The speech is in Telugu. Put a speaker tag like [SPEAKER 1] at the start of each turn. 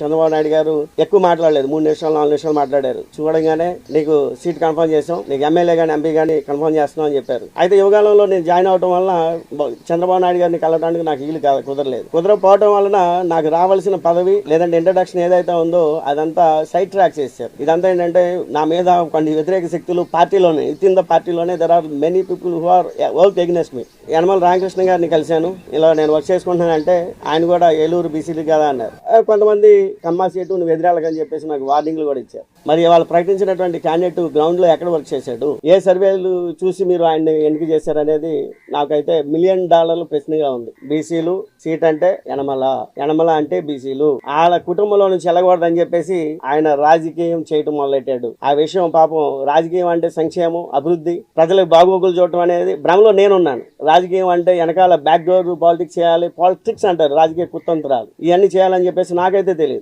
[SPEAKER 1] చంద్రబాబు నాయుడు గారు ఎక్కువ మాట్లాడలేదు. మూడు నిమిషాలు నాలుగు నిమిషాలు మాట్లాడారు. చూడగానే నీకు సీట్ కన్ఫర్మ్ చేసాం నీకు ఎమ్మెల్యే గానీ ఎంపీ గానీ కన్ఫర్మ్ చేస్తున్నాం అని చెప్పారు. అయితే యువకాలంలో నేను జాయిన్ అవడం వల్ల చంద్రబాబు నాయుడు గారిని కలవడానికి నాకు వీలు కాదు కుదరలేదు. కుదరకపోవడం వలన నాకు రావాల్సిన పదవి లేదంటే ఇంట్రడక్షన్ ఏదైతే ఉందో అదంతా సైట్ ట్రాక్ చేశారు. ఇదంతా ఏంటంటే నా మీద కొన్ని వ్యతిరేక శక్తులు పార్టీలోనే విత్ ఇన్ ద పార్టీలోనే there are many people who are work against me Yanamala Ramakrishna గారిని కలిశాను. ఇలా నేను వర్క్ చేసుకుంటున్నానంటే ఆయన కూడా ఏలూరు బీసీలు కదా అన్నారు. కొంతమంది కమ్మా సీటు నువ్వు ఎదిరాలని చెప్పేసి నాకు వార్నింగ్లు కూడా ఇచ్చారు. మరి వాళ్ళు ప్రకటించినటువంటి క్యాండిడేట్ గ్రౌండ్లో ఎక్కడ వర్క్ చేశాడు? ఏ సర్వేలు చూసి మీరు ఆయన్ని ఎన్నిక చేశారనేది నాకైతే మిలియన్ డాలర్ల ప్రశ్నగా ఉంది. బీసీలు సీట్ అంటే యనమల. యనమల అంటే బీసీలు. వాళ్ళ కుటుంబంలో నుంచి ఎలగకూడదని చెప్పేసి ఆయన రాజకీయం చేయటం మొదలెట్టాడు. ఆ విషయం పాపం రాజకీయం అంటే సంక్షేమం అభివృద్ధి ప్రజలకు బాగోగులు చూడటం అనేది భ్రమలో నేనున్నాను. రాజకీయం అంటే వెనకాల బ్యాక్ డోర్ పాలిటిక్స్ చేయాలి పాలిటిక్స్ అంటారు రాజకీయ కుతంత్రాలు. ఇవన్నీ చేయాలని చెప్పేసి నాకైతే తెలియదు